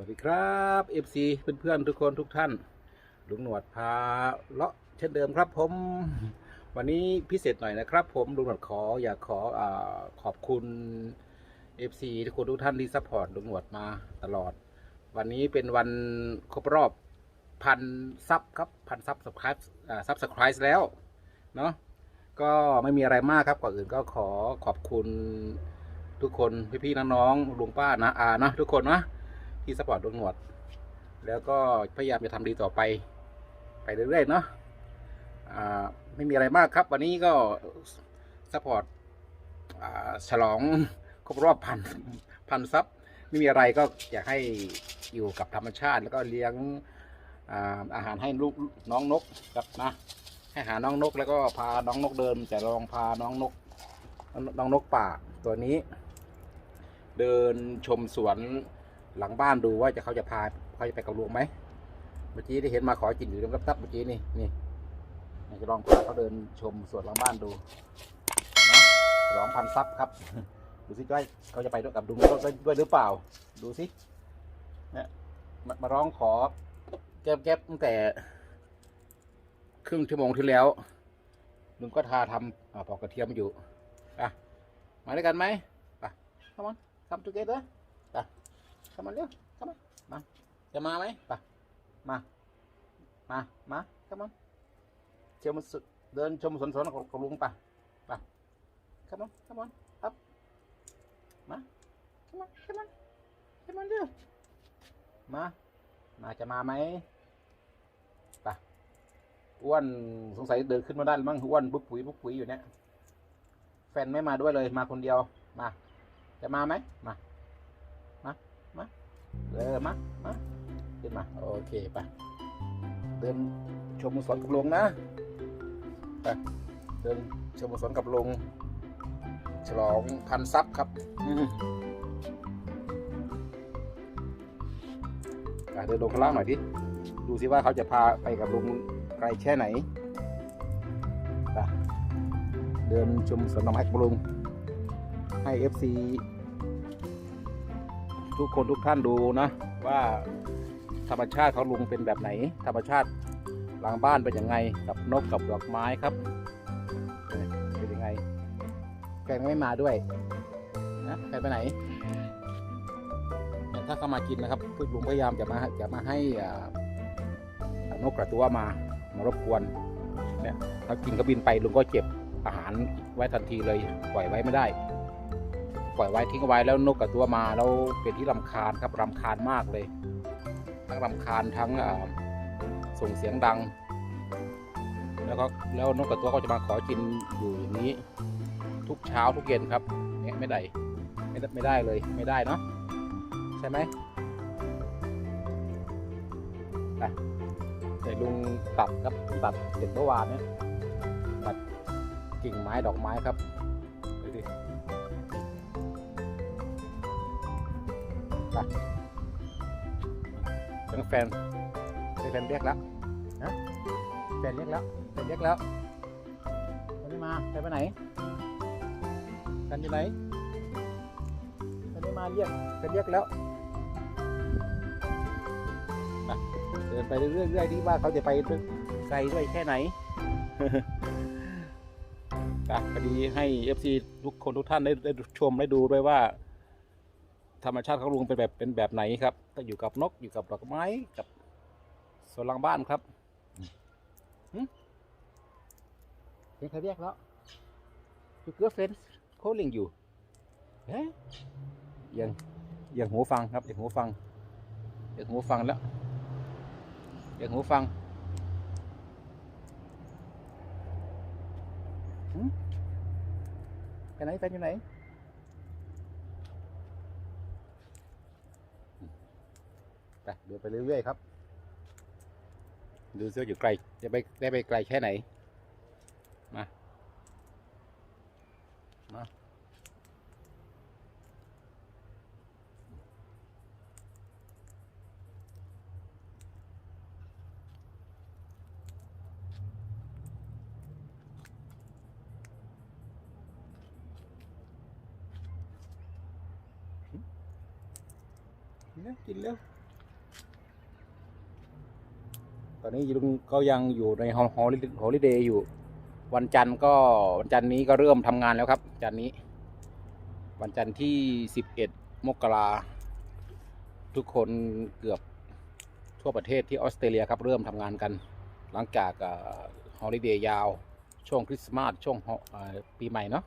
วัสดีครับ FC เพื่อนๆทุกคนทุกท่าน ลุงหนวดพาเลาะเช่นเดิมครับผม วันนี้พิเศษหน่อยนะครับ ผมลุงหนวดขออยากขออขอบคุณ FC ทุกคนทุกท่านที่ซัพพอร์ตลุงหนวดมาตลอด วันนี้เป็นวันครบรอบพันซับครับพันซับสไครป์ซับสไครป์แล้วเนาะก็ไม่มีอะไรมากครับก่อนอื่นก็ขอขอบคุณทุกคนพี่ๆน้องๆลุงป้านะอานะทุกคนนะ ที่สปอร์ตดวงหนวด แล้วก็พยายามจะทำดีต่อไป ไปเรื่อยๆเนาะอ่าไม่มีอะไรมากครับ วันนี้ก็สปอร์ตอ่าฉลองครบรอบพันพันซับไม่มีอะไรก็อยากให้อยู่กับธรรมชาติ แล้วก็เลี้ยงอาอาหารให้ลูกน้องนกครับนะให้หาน้องนกแล้วก็พาน้องนกเดินแต่ลองพาน้องนกน้องนกป่าตัวนี้ เดินชมสวน หลังบ้านดูว่าจะเขาจะพาเขาจะไปกับลุงไหมเมื่อกี้ได้เห็นมาขอกินอยู่รับๆเมื่อกี้นี่นี่จะลองพาเขาเดินชมสวนหลังบ้านดูนะร้องพันซับครับ ดูสิว่าเขาจะไปด้วยกับลุงด้วยด้วยหรือเปล่า ดูสิเนี่ยมามาร้องขอแก๊บแก๊บตั้งแต่ ครึ่งชั่วโมงที่แล้วลุงก็ทาทำอ่าปอกกระเทียมอยู่อะมาด้วยกันไหมไป come on come together ไป come on เร็ว come on มาจะมาไหมไปมามามา come on เที่ยวมาสุดเดินชมสวนสวนของขอลุงไปไป come on come on up มา come on come on come on เร็วมามาจะมาไหมไปอ้วนสงสัยเดินขึ้นมาได้มั้งอ้วนปุ๊บปุ๋ยปุ๊บปุ๋ยอยู่เนี่ยแฟนไม่มาด้วยเลยมาคนเดียวมา จะมาไหมมา เออมามาขึ้นมา โอเคไปเดินชมสวนกับลงนะไปเดินชมสวนกับลง ฉลองพันซับครับอืมอะเดินลงข้างล่างหน่อยดิ ดูสิว่าเขาจะพาไปกับลุงไกลแค่ไหน เดินชมสวนดอกไม้กรุงให้ FC ทุกคนทุกท่านดูนะว่าธรรมชาติของลุงเป็นแบบไหน ธรรมชาติหลังบ้านเป็นยังไงกับนกกับดอกไม้ครับเป็นยังไงแฟนไม่มาด้วยนะแฟนไปไหนถ้าเขามากินนะครับพี่ลุงพยายามจะมาจะมาให้นกกระตัวมามารบกวนเนี่ยถ้ากินก็บินไปลุงก็เก็บอาหารไว้ทันทีเลยปล่อยไว้ไม่ได้ ปล่อยไว้ทิ้งไว้แล้วนกกระตัวมาแล้วเป็นที่รำคาญครับรำคาญมากเลย ทั้งรำคาญทั้งส่งเสียงดัง แล้วก็แล้วนกกระตัวก็จะมาขอกินอยู่อย่างนี้ ทุกเช้าทุกเย็นครับเนี่ยไม่ได้ไม่ได้ไม่ได้เลยไม่ได้เนาะใช่ไหมไปเดี๋ยวลุงตัดครับตัดเสร็จเมื่อวานเนี่ยตัดกิ่งไม้ดอกไม้ครับดูดิ ไปทั้งแฟนเป็นแฟนเรียกแล้วนะแฟนเรียกแล้วแฟนเรียกแล้วแฟนไม่มาแฟนไปไหนแฟนอยู่ไหนแฟนไม่มาเรียกแฟนเรียกแล้วเดินไปเรื่อยๆที่ว่าเขาจะไปไกลด้วยแค่ไหนอะพอดีให้ FC ทุกคนทุกท่านได้ได้ชมได้ดูด้วยว่า ธรรมชาติของลุงเป็นแบบเป็นแบบไหนครับก็อยู่กับนกอยู่กับดอกไม้กับสวนหลังบ้านครับหึเห็นใครเรียกแล้ว Your girlfriend calling you เฮ้ยยังยังหูฟังครับยังหูฟังยังหูฟังแล้วเดี๋ยวหูฟังหืมไปไหนแฟนอยู่ไหน ไปเดินไปเรื่อยๆครับ ดูเสื้ออยู่ไกลจะไปได้ไปไกลแค่ไหน มา มากินแล้วกินแล้ว อนนี้ลุงก็ยังอยู่ในฮอลฮอลิเดย์อยู่ วันจันทร์ก็วันจันทร์นี้ก็เริ่มทำงานแล้วครับ จันทร์นี้ วันจันทร์ที่11มกราทุกคนเกือบทั่วประเทศที่ออสเตรเลียครับเริ่มทำงานกัน หลังจากฮอลิเดย์ยาว ช่วงคริสต์มาสช่วงปีใหม่เนาะ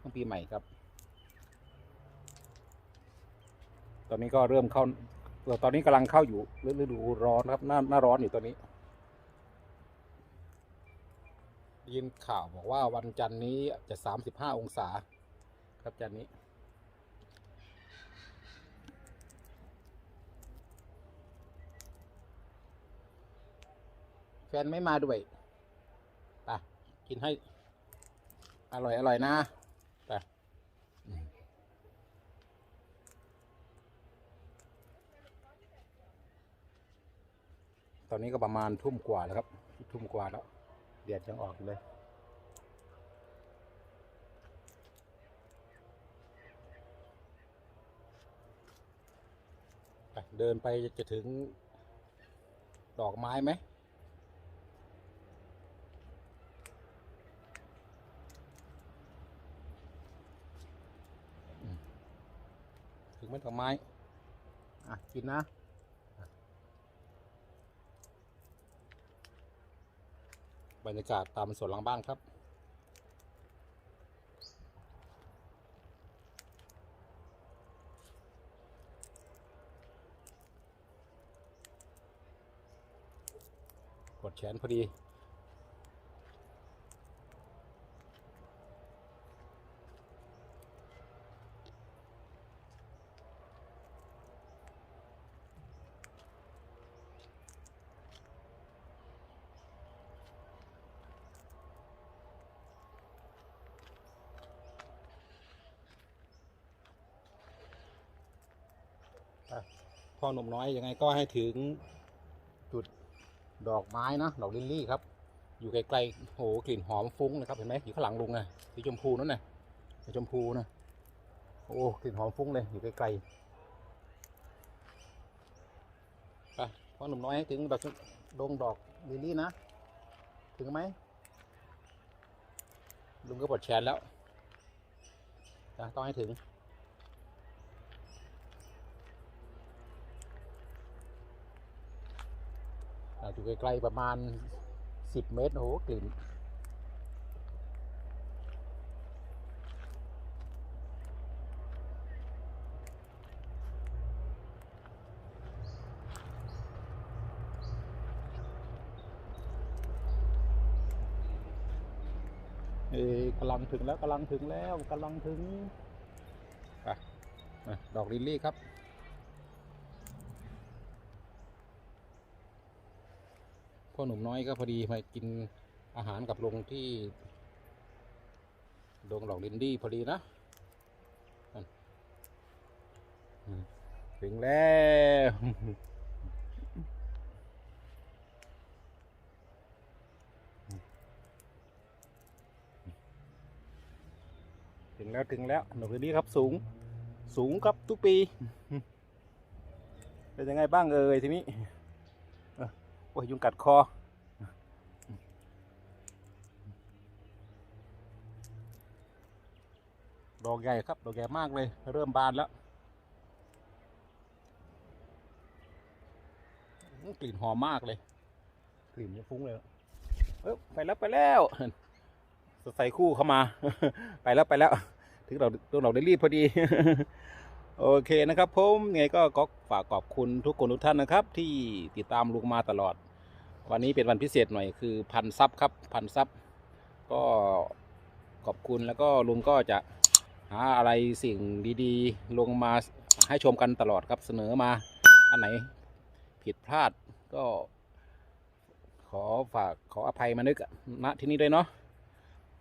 ช่วงปีใหม่ครับ ตอนนี้ก็เริ่มเข้า ตอนนี้กำลังเข้าอยู่ฤดูร้อนครับหน้าหน้าร้อนอยู่ตอนนี้ยินข่าวบอกว่าวันจันทร์นี้จะ35องศา ครับจันนี้ แฟนไม่มาด้วยไปกินให้ อร่อย อร่อยนะไป ตอนนี้ก็ประมาณทุ่มกว่าแล้วครับ ทุ่มกว่าแล้วเดียดยังออกอยู่เลยเดินไปจะถึงดอกไม้ไหมถึงเม็ดดอกไม้ อะ กินนะ บรรยากาศตามสวนหลังบ้านครับ กดแขนพอดี พ่อหนุ่มน้อยยังไงก็ให้ถึงจุดดอกไม้นะดอกลิลลี่ครับ อยู่ไกลๆโหกลิ่นหอมฟุ้งนะครับเห็นไหมอยู่ข้างหลังลุงนะสีชมพูนั่นนะสีชมพูนะโอ้กลิ่นหอมฟุ้งเลยอยู่ไกลๆไปพ่อหนุ่มน้อยให้ถึงดอกดงดอกลิลลี่นะ ถึงไหมลุงก็ปลดแชนแล้วนะต้องให้ถึง อยู่ไกลๆประมาณ 10 เมตร โอ้โห กลิ่น เอ้กำลังถึงแล้วกำลังถึงแล้วกำลังถึง ไป ดอกลิลลี่ครับ พ่อหนุ่มน้อยก็พอดีมากินอาหารกับลุงที่ดงดอกลินดี้พอดีนะ ถึงแล้วถึงแล้วถึงแล้วดอกลินดี้ครับสูงสูงครับทุกปี เป็นยังไงบ้างเอ่ยทีนี้ โอ้ยยุงกัดคอ ดอกใหญ่ครับ ดอกใหญ่มากเลย เริ่มบานแล้ว กลิ่นหอมมากเลย กลิ่นยังฟุ้งเลยเอ้ยไปแล้วไปแล้วสดใส่คู่เข้ามา ไปแล้วไปแล้ว ถึงเราตัวเราได้รีบพอดี โอเคนะครับผมไงก็ก็ฝากขอบคุณทุกคนทุกท่านนะครับ ที่ติดตามลุงมาตลอด วันนี้เป็นวันพิเศษหน่อยคือพันซับครับพันซับก็ขอบคุณแล้วก็ลุงก็จะหาอะไรสิ่งดีๆ ลงมาให้ชมกันตลอดครับเสนอมา อันไหนผิดพลาดก็ ขอฝากขออภัยมานึกณที่นี้ด้วยเนาะ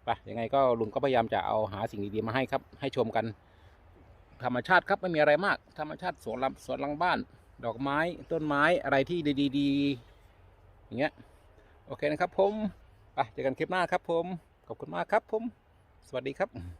ไปยังไงก็ลุงก็พยายามจะเอาหาสิ่งดีๆมาให้ครับ ให้ชมกัน ธรรมชาติครับไม่มีอะไรมาก ธรรมชาติสวนลำสวนหลังบ้าน ดอกไม้ต้นไม้อะไรที่ดีๆอย่างเงี้ยโอเคนะครับผมไปเจอกันคลิปหน้าครับผมขอบคุณมากครับผม สวัสดีครับ